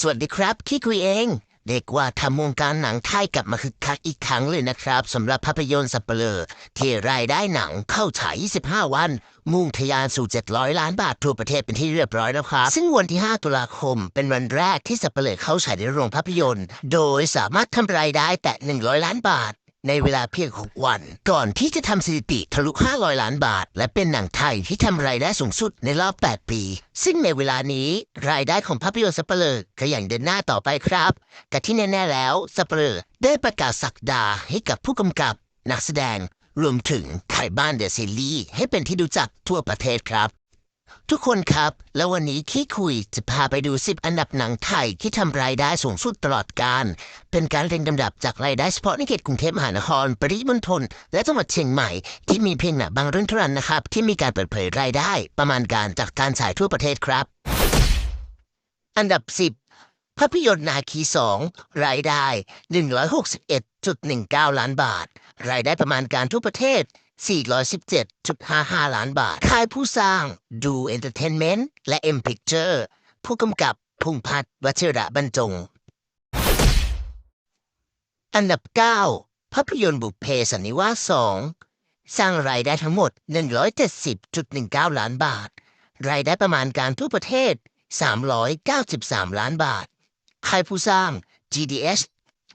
สวัสดีครับคิคุยเอง เด็กว่าทำวงการหนังไทยกลับมาคึกคักอีกครั้งเลยนะครับสำหรับภาพยนตร์สัปเหร่อที่รายได้หนังเข้าฉาย 25 วัน มุ่งทะยานสู่ 700 ล้านบาททั่วประเทศเป็นที่เรียบร้อยแล้วครับ ซึ่งวันที่ 5 ตุลาคม เป็นวันแรกที่สัปเหร่อเข้าฉายในโรงภาพยนตร์ โดยสามารถทำรายได้แตะ 100 ล้านบาท ในเวลาเพียง 6 วัน ก่อนที่จะทำสถิติทะลุ 500 ล้านบาท และเป็นหนังไทยที่ทำรายได้สูงสุดในรอบ 8 ปี ซึ่งในเวลานี้รายได้ของภาพยนตร์สเปเหร่อก็อย่างเดินหน้าต่อไปครับแต่ที่แน่ๆแล้วสเปเหร่อได้ประกาศสักดาให้กับผู้กำกับ นักแสดงรวมถึงขายบ้านเดอะซีรีส์ให้เป็นที่รู้จักทั่วประเทศครับ ทุกคนครับ แล้ววันนี้ขี้คุยจะพาไปดู 10 อันดับหนังไทยที่ทำรายได้สูงสุดตลอดกาลเป็นการเรียงลำดับจากรายได้เฉพาะในเขตกรุงเทพมหานคร ปริมณฑลและจังหวัดเชียงใหม่ ที่มีเพียงหนังบางเรื่องเท่านั้นนะครับ ที่มีการเปิดเผยรายได้ ประมาณการจากการฉายทั่วประเทศครับ อันดับ 10 ภาพยนตร์นาคีสองรายได้ 161.19 ล้านบาท รายได้ประมาณการทั่วประเทศ 417.55 ล้านบาท ค่ายผู้สร้างดูเอนเตอร์เทนเมนต์และ M Picture ผู้กำกับพงษ์พัฒน์วชิระบรรจง อันดับ 9 ภาพยนตร์บุพเพสันนิวาสสองสร้างรายได้ทั้งหมด 170.19 ล้านบาท รายได้ประมาณการทั่วประเทศ 393 ล้านบาท ค่ายผู้สร้าง GDS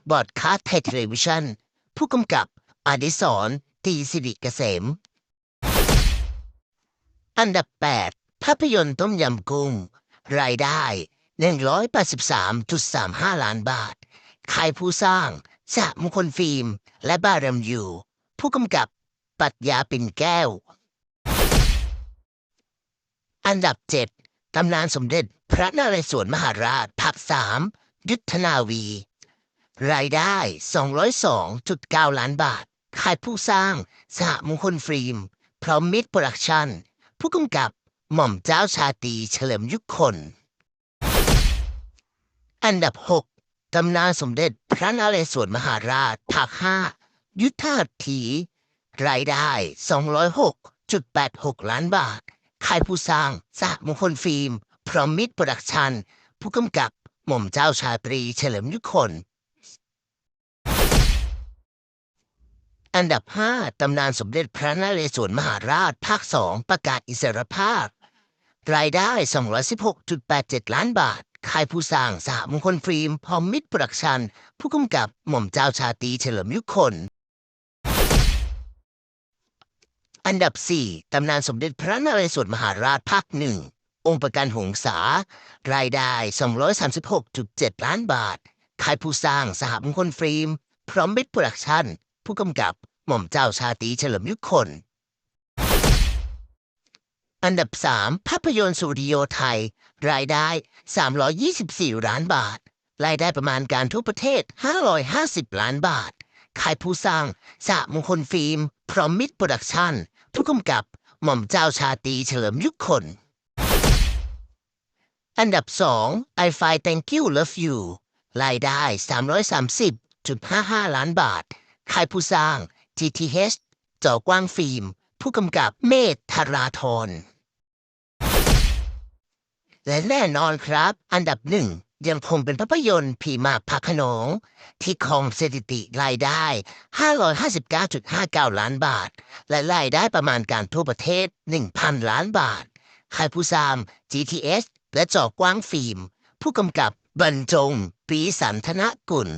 Broadcast Television ผู้กำกับอดิศร ตีสิริเกษม อันดับ 8 ภาพยนตร์ต้มยำกุ้ง รายได้ 183.35 ล้านบาทค่ายผู้สร้างสหมงคลฟิล์ม และบารมยูผู้กำกับปัตยาปิ่นแก้ว อันดับ 7 ตำนานสมเด็จพระนเรศวรมหาราชภาคสามยุทธนาวี รายได้ 202.9 ล้านบาท ค่ายผู้สร้าง สหมงคลฟิล์ม พร้อมมิตรโปรดักชั่น ผู้กำกับหม่อมเจ้าชาตรีเฉลิมยุคคน อันดับ 6 ตำนานสมเด็จพระนเรศวรมหาราชภาคห้ายุทธาถี รายได้ 206.86 ล้านบาท ค่ายผู้สร้าง สหมงคลฟิล์ม พร้อมมิตรโปรดักชั่น ผู้กำกับหม่อมเจ้าชาตรีเฉลิมยุคคน อันดับ 5 ตำนานสมเด็จพระนเรศวรมหาราช ภาค 2 ประกาศอิสรภาพ รายได้ 216.87 ล้านบาท ค่ายผู้สร้างสหมงคลฟิล์มพร้อมมิตรโปรดักชัน ผู้กำกับหม่อมเจ้าชาตรีเฉลิมยุคนอันดับ 4 ตำนานสมเด็จพระนเรศวรมหาราช ภาคหนึ่ง องค์ประกันหงษา รายได้ 236.7 ล้านบาท ค่ายผู้สร้างสหมงคลฟิล์ม พร้อมมิตรโปรดักชั่น ผู้กำกับ หม่อมเจ้าชาตรีเฉลิมยุคนอันดับ 3 ภาพยนตร์สุริโยไทย รายได้ 324 ล้านบาท รายได้ประมาณการทั่วประเทศ 550 ล้านบาทค่ายผู้สร้างสหมงคลฟิล์ม พร้อมมิตรโปรดักชั่น ผู้กำกับ หม่อมเจ้าชาตรีเฉลิมยุคนอันดับ 2 I Find Thank You Love You รายได้ 330.55 ล้านบาท ค่ายผู้สร้าง GTH จอกว้างฟิล์ม ผู้กำกับเมธธาราธรและแน่นอนครับ อันดับหนึ่งยังคงเป็นภาพยนตร์ผีมาพระโขนง ที่คองสถิติรายได้ 559.59 ล้านบาท และรายได้ประมาณการทั่วประเทศ 1,000 ล้านบาทค่ายผู้สร้าง GTS และจอกว้างฟิล์ม ผู้กำกับบรรจงปีสันธนกุล